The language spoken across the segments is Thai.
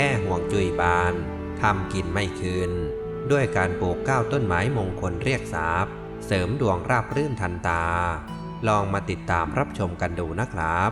ก้ห่วงจุยบานทำกินไม่คืน ด้วยการปลูกก้าวต้นไม้มงคลเรียกทรัพย์เสริมดวงราบรื่นทันตา ลองมาติดตามรับชมกันดูนะครับ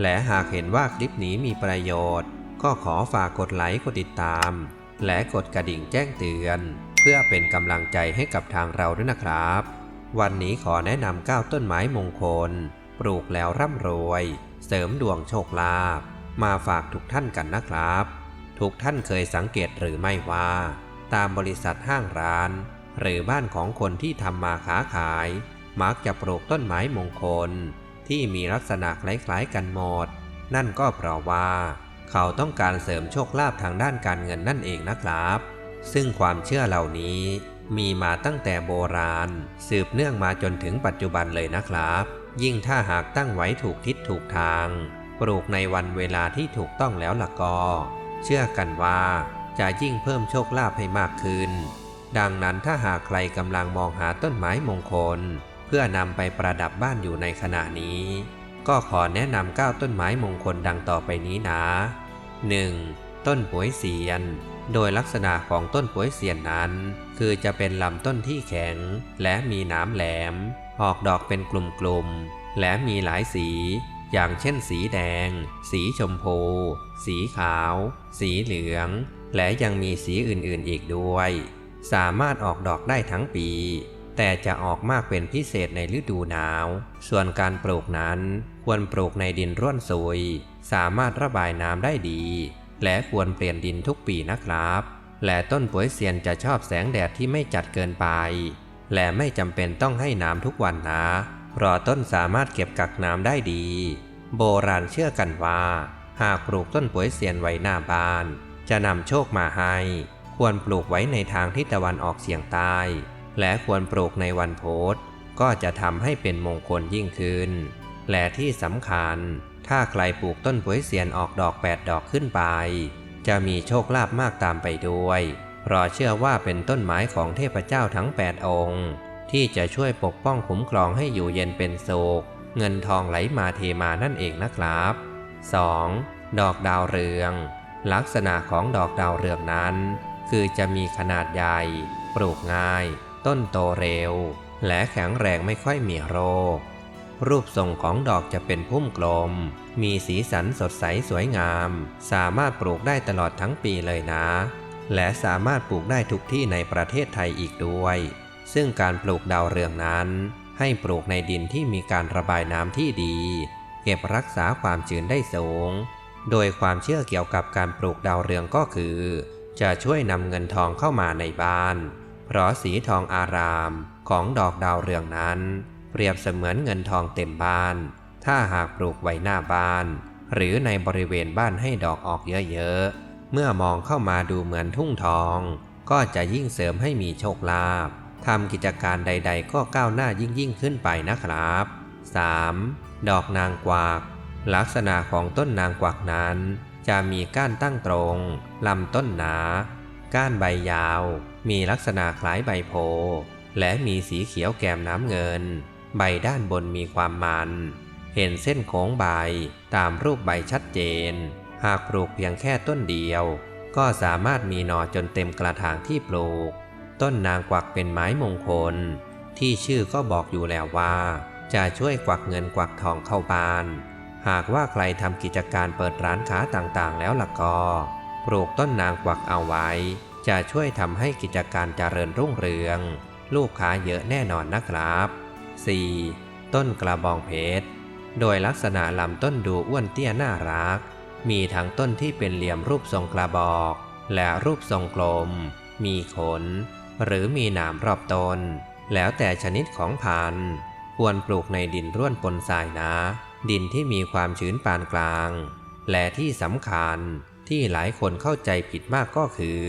และหากเห็นว่าคลิปนี้มีประโยชน์ ก็ขอฝากกดไลค์กดติดตาม และกดกระดิ่งแจ้งเตือน เพื่อเป็นกำลังใจให้กับทางเราด้วยนะครับ วันนี้ขอแนะนำ9ต้นไม้มงคล ปลูกแล้วร่ำรวย เสริมดวงโชคลาภมาฝากทุกท่านกันนะครับ ทุกท่านเคยสังเกตหรือไม่ว่า ตามบริษัทห้างร้าน หรือบ้านของคนที่ทำมาค้าขาย มักจะปลูกต้นไม้มงคล ที่มีลักษณะคล้ายๆกันหมด นั่นก็เพราะว่า เขาต้องการเสริมโชคลาภทางด้านการเงินนั่นเองนะครับ ซึ่งความเชื่อเหล่านี้มีมาตั้งแต่โบราณ สืบเนื่องมาจนถึงปัจจุบันเลยนะครับ ยิ่งถ้าหากตั้งไว้ถูกทิศถูกทาง ปลูกในวันเวลาที่ถูกต้องแล้วล่ะก็ เชื่อกันว่าจะยิ่งเพิ่มโชคลาภให้มากขึ้น ดังนั้นถ้าหากใครกำลังมองหาต้นไม้มงคล เพื่อนำไปประดับบ้านอยู่ในขณะนี้ ก็ขอแนะนำ9ต้นไม้มงคลดังต่อไปนี้นะ 1. ต้นป่วยเสียน โดยลักษณะของต้นป่วยเสียนนั้น คือจะเป็นลำต้นที่แข็ง และมีหน้ำแหลม ออกดอกเป็นกลุ่มๆและมีหลายสี อย่างเช่นสีแดง สีชมพู สีขาว สีเหลือง และยังมีสีอื่นๆอีกด้วย สามารถออกดอกได้ทั้งปี แต่จะออกมากเป็นพิเศษในฤดูหนาว ส่วนการปลูกนั้นควรปลูกในดินร่วนซุย สามารถระบายน้ำได้ดี และควรเปลี่ยนดินทุกปีนะครับ และต้นป่วยเซียนจะชอบแสงแดดที่ไม่จัดเกินไป และไม่จำเป็นต้องให้น้ำทุกวันนะ เพราะต้นสามารถเก็บกักน้ำได้ดี โบราณเชื่อกันว่า หากปลูกต้นป่วยเซียนไว้หน้าบ้าน จะนำโชคมาให้ ควรปลูกไว้ในทางทิศตะวันออกเฉียงใต้ และควรปลูกในวันโพธก็จะทำให้เป็นมงคลยิ่งขึ้น และที่สำคัญ ถ้าใครปลูกต้นป่วยเซียนออกดอก8ดอกขึ้นไป จะมีโชคลาภมากตามไปด้วย เพราะเชื่อว่าเป็นต้นไม้ของเทพเจ้าทั้ง 8 องค์ ที่จะช่วยปกป้องคุ้มครองให้อยู่เย็นเป็นสุขเงินทองไหลมาเทมานั่นเองนะครับ 2. ดอกดาวเรือง ลักษณะของดอกดาวเรืองนั้น คือจะมีขนาดใหญ่ ปลูกง่าย ต้นโตเร็ว และแข็งแรงไม่ค่อยมีโรค รูปทรงของดอกจะเป็นพุ่มกลม มีสีสันสดใสสวยงาม สามารถปลูกได้ตลอดทั้งปีเลยนะ และสามารถปลูกได้ทุกที่ในประเทศไทยอีกด้วย ซึ่งการปลูกดาวเรืองนั้น ให้ปลูกในดินที่มีการระบายน้ำที่ดี เก็บรักษาความชื้นได้สูง โดยความเชื่อเกี่ยวกับการปลูกดาวเรืองก็คือ จะช่วยนำเงินทองเข้ามาในบ้าน เพราะสีทองอารามของดอกดาวเรืองนั้น เปรียบเสมือนเงินทองเต็มบ้าน ถ้าหากปลูกไว้หน้าบ้าน หรือในบริเวณบ้านให้ดอกออกเยอะๆเมื่อมองเข้ามาดูเหมือนทุ่งทอง ก็จะยิ่งเสริมให้มีโชคลาภ ทำกิจการใด ๆ ก็ก้าวหน้ายิ่งยิ่งขึ้นไปนะครับ 3. ดอกนางกวัก ลักษณะของต้นนางกวักนั้น จะมีก้านตั้งตรง ลำต้นหนา ก้านใบยาว มีลักษณะคล้ายใบโพ และมีสีเขียวแก้มน้ำเงิน ใบด้านบนมีความมัน เห็นเส้นโค้งใบตามรูปใบชัดเจน หากปลูกเพียงแค่ต้นเดียว ก็สามารถมีหน่อจนเต็มกระถางที่ปลูก ต้นนางกวักเป็นไม้มงคล ที่ชื่อก็บอกอยู่แล้วว่า จะช่วยกวักเงินกวักทองเข้าบ้าน หากว่าใครทำกิจการเปิดร้านค้าต่างๆ แล้วล่ะก็ปลูกต้นนางกวักเอาไว้ จะช่วยทำให้กิจการเจริญรุ่งเรือง ลูกค้าเยอะแน่นอนนะครับ 4. ต้นกระบองเพชร โดยลักษณะลำต้นดูอ้วนเตี้ยน่ารัก มีทั้งต้นที่เป็นเหลี่ยมรูปทรงกระบอก และรูปทรงกลม มีขน หรือมีหนามรอบต้นแล้วแต่ชนิดของพันธุ์ควรปลูกในดินร่วนปนทรายนะดินที่มีความชื้นปานกลาง และที่สำคัญที่หลายคนเข้าใจผิดมากก็คือ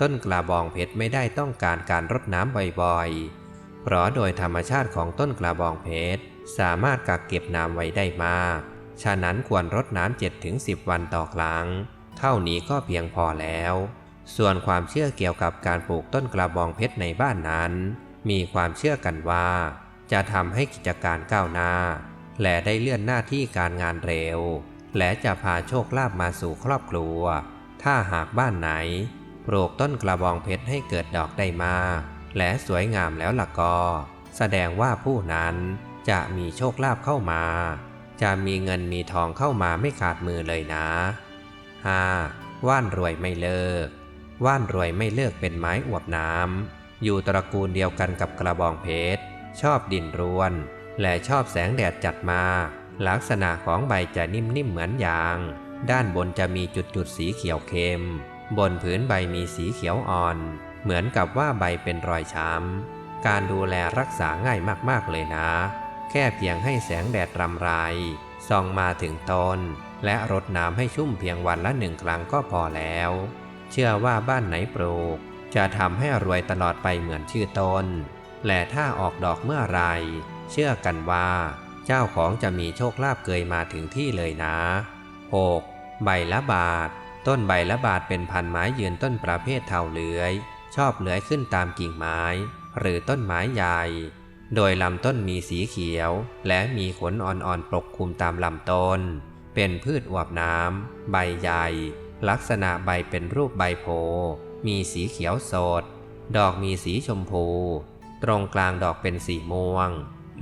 ต้นกระบองเพชรไม่ได้ต้องการการรดน้ำบ่อยๆ เพราะโดยธรรมชาติของต้นกระบองเพชรสามารถกักเก็บน้ำไว้ได้มาก ฉะนั้นควรรดน้ำ7-10 วันต่อครั้ง เท่านี้ก็เพียงพอแล้ว ส่วนความเชื่อเกี่ยวกับการปลูกต้นกระบองเพชรในบ้านนั้น มีความเชื่อกันว่า จะทำให้กิจการก้าวหน้า และได้เลื่อนหน้าที่การงานเร็ว และจะพาโชคลาภมาสู่ครอบครัว ถ้าหากบ้านไหน ปลูกต้นกระบองเพชรให้เกิดดอกได้มากและสวยงามแล้วล่ะก็ แสดงว่าผู้นั้นจะมีโชคลาภเข้ามา จะมีเงินมีทองเข้ามาไม่ขาดมือเลยนะ 5. ว่านรวยไม่เลิก ว่านรวยไม่เลิกเป็นไม้อวบน้ำอยู่ตระกูลเดียวกันกับกระบองเพชร ชอบดินร่วน และชอบแสงแดดจัดมา ลักษณะของใบจะนิ่มๆเหมือนยาง ด้านบนจะมีจุดๆสีเขียวเข้มบนผืนใบมีสีเขียวอ่อน เหมือนกับว่าใบเป็นรอยช้ำ การดูแลรักษาง่ายมากๆเลยนะ แค่เพียงให้แสงแดดรำไรส่องมาถึงต้นและรดน้ำให้ชุ่มเพียงวันละหนึ่งครั้งก็พอแล้ว เชื่อว่าบ้านไหนปลูก จะทำให้รวยตลอดไปเหมือนชื่อตน และถ้าออกดอกเมื่อไร เชื่อกันว่า เจ้าของจะมีโชคลาภเกยมาถึงที่เลยนะ 6. ใบละบาท ต้นใบละบาทเป็นพันไม้ยืนต้นประเภทเถาเลื้อย ชอบเลื้อยขึ้นตามกิ่งไม้ หรือต้นไม้ใหญ่ โดยลำต้นมีสีเขียว และมีขนอ่อนๆปกคลุมตามลำต้น เป็นพืชอวบน้ำใบใหญ่ ลักษณะใบเป็นรูปใบโพมีสีเขียวสด ดอกมีสีชมพู ตรงกลางดอกเป็นสีม่วง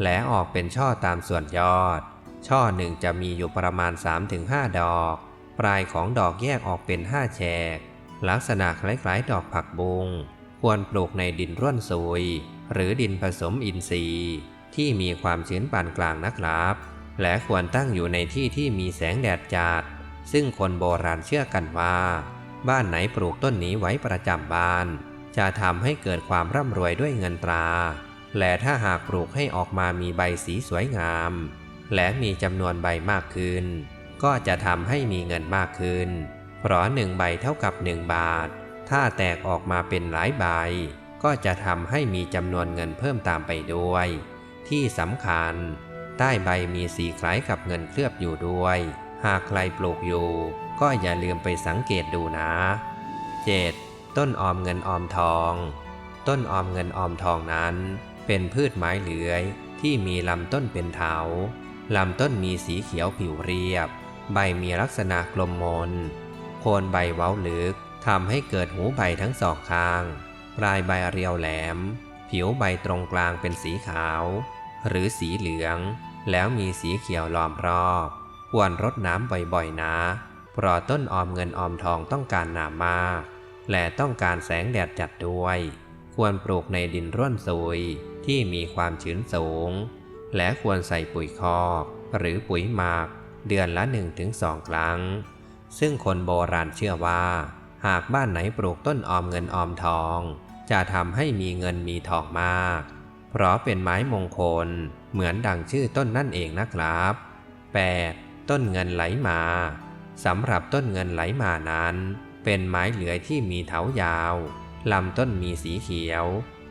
และออกเป็นช่อตามส่วนยอด ช่อหนึ่งจะมีอยู่ประมาณ 3-5 ดอก ปลายของดอกแยกออกเป็นห้าแฉก ลักษณะคล้ายๆ ดอกผักบุง ควรปลูกในดินร่วนซุย หรือดินผสมอินทรีย์ ที่มีความชื้นปานกลางนะครับ และควรตั้งอยู่ในที่ที่มีแสงแดดจัด ซึ่งคนโบราณเชื่อกันว่า บ้านไหนปลูกต้นนี้ไว้ประจำบ้าน จะทำให้เกิดความร่ำรวยด้วยเงินตรา และถ้าหากปลูกให้ออกมามีใบสีสวยงาม และมีจำนวนใบมากขึ้น ก็จะทำให้มีเงินมากขึ้น เพราะหนึ่งใบเท่ากับหนึ่งบาท ถ้าแตกออกมาเป็นหลายใบ ก็จะทำให้มีจำนวนเงินเพิ่มตามไปด้วย ที่สำคัญ ใต้ใบมีสีคล้ายกับเงินเคลือบอยู่ด้วย หากใครปลูกอยู่ ก็อย่าลืมไปสังเกตดูนะ 7. ต้นออมเงินออมทอง ต้นออมเงินออมทองนั้น เป็นพืชไม้เลื้อย ที่มีลำต้นเป็นเถาลำต้นมีสีเขียวผิวเรียบ ใบมีลักษณะกลมมน โคนใบเว้าลึกทำให้เกิดหูใบทั้งสองข้าง ปลายใบเรียวแหลม ผิวใบตรงกลางเป็นสีขาว หรือสีเหลือง แล้วมีสีเขียวล้อมรอบ ควรรดน้ำบ่อยๆนะเพราะต้นออมเงินออมทองต้องการน้ำมาก และต้องการแสงแดดจัดด้วย ควรปลูกในดินร่วนซุยที่มีความชื้นสูง และควรใส่ปุ๋ยคอกหรือปุ๋ยหมัก เดือนละ 1-2 ครั้ง ซึ่งคนโบราณเชื่อว่า หากบ้านไหนปลูกต้นออมเงินออมทอง จะทำให้มีเงินมีทองมาก เพราะเป็นไม้มงคลเหมือนดังชื่อต้นนั่นเองนะครับ 8. ต้นเงินไหลมาสำหรับต้นเงินไหลมานั้น เป็นไม้เหลือยที่มีเถายาวลำต้นมีสีเขียว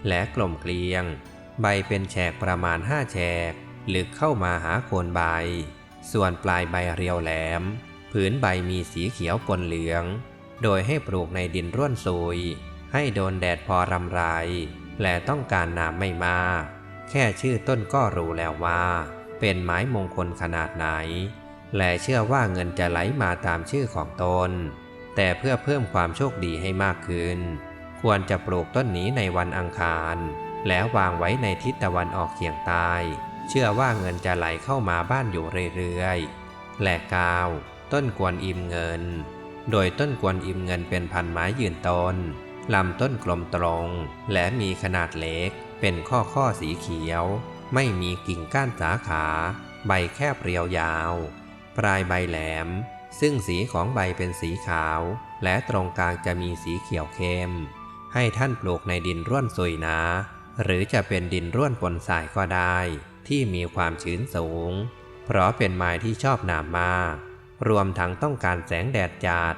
และกลมเกลียง ใบเป็นแฉกประมาณห้าแฉกลึกเข้ามาหาโคนใบ ส่วนปลายใบเรียวแหลม ผืนใบมีสีเขียวปนเหลือง โดยให้ปลูกในดินร่วนซุย ให้โดนแดดพอรำไร และต้องการน้ำไม่มาก แค่ชื่อต้นก็รู้แล้วว่า เป็นไม้มงคลขนาดไหน และเชื่อว่าเงินจะไหลมาตามชื่อของตน แต่เพื่อเพิ่มความโชคดีให้มากขึ้น ควรจะปลูกต้นนี้ในวันอังคาร แล้ววางไว้ในทิศตะวันออกเฉียงใต้ เชื่อว่าเงินจะไหลเข้ามาบ้านอยู่เรื่อยๆ และกาว ต้นกวนอิมเงิน โดยต้นกวนอิมเงินเป็นพันไม้ยืนต้นลำต้นกลมตรง และมีขนาดเล็ก เป็นข้อข้อสีเขียว ไม่มีกิ่งก้านสาขา ใบแคบเรียวยาว ปลายใบแหลม ซึ่งสีของใบเป็นสีขาว และตรงกลางจะมีสีเขียวเข้ม ให้ท่านปลูกในดินร่วนซุยนะหรือจะเป็นดินร่วนปนสายก็ได้ ที่มีความชื้นสูง เพราะเป็นไม้ที่ชอบน้ำมาก รวมทั้งต้องการแสงแดดจัด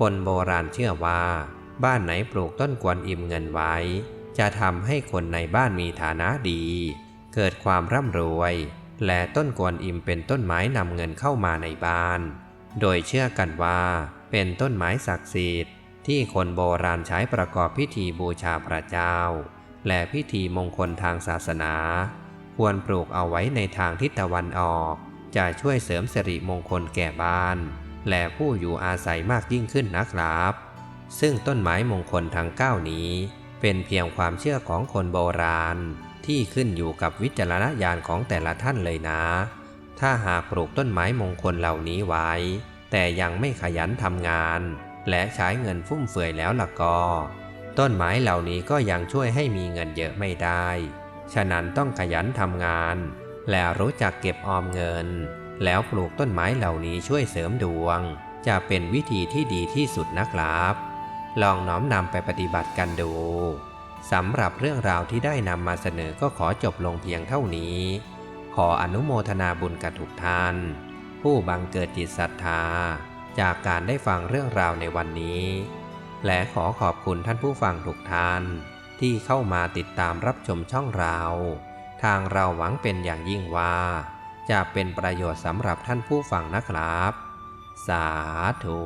คนโบราณเชื่อว่า บ้านไหนปลูกต้นกวนอิมเงินไว้ จะทำให้คนในบ้านมีฐานะดี เกิดความร่ำรวย และต้นกวนอิมเป็นต้นไม้นำเงินเข้ามาในบ้าน โดยเชื่อกันว่าเป็นต้นไม้ศักดิ์สิทธิ์ที่คนโบราณใช้ประกอบพิธีบูชาพระเจ้า และพิธีมงคลทางศาสนา ควรปลูกเอาไว้ในทางทิศตะวันออก จะช่วยเสริมสิริมงคลแก่บ้าน และผู้อยู่อาศัยมากยิ่งขึ้นนะครับ ซึ่งต้นไม้มงคลทั้ง9นี้ เป็นเพียงความเชื่อของคนโบราณ ที่ขึ้นอยู่กับวิจารณญาณของแต่ละท่านเลยนะ ถ้าหากปลูกต้นไม้มงคลเหล่านี้ไว้ แต่ยังไม่ขยันทำงาน และใช้เงินฟุ่มเฟือยแล้วล่ะก็ ต้นไม้เหล่านี้ก็ยังช่วยให้มีเงินเยอะไม่ได้ ฉะนั้นต้องขยันทำงาน และรู้จักเก็บออมเงิน แล้วปลูกต้นไม้เหล่านี้ช่วยเสริมดวง จะเป็นวิธีที่ดีที่สุดนะครับ ลองน้อมนำไปปฏิบัติกันดู สำหรับเรื่องราวที่ได้นำมาเสนอก็ขอจบลงเพียงเท่านี้ ขออนุโมทนาบุญกับทุกท่าน ผู้บังเกิดจิตศรัทธา จากการได้ฟังเรื่องราวในวันนี้ และขอขอบคุณท่านผู้ฟังทุกท่าน ที่เข้ามาติดตามรับชมช่องเรา ทางเราหวังเป็นอย่างยิ่งว่า จะเป็นประโยชน์สำหรับท่านผู้ฟังนะครับ สาธุ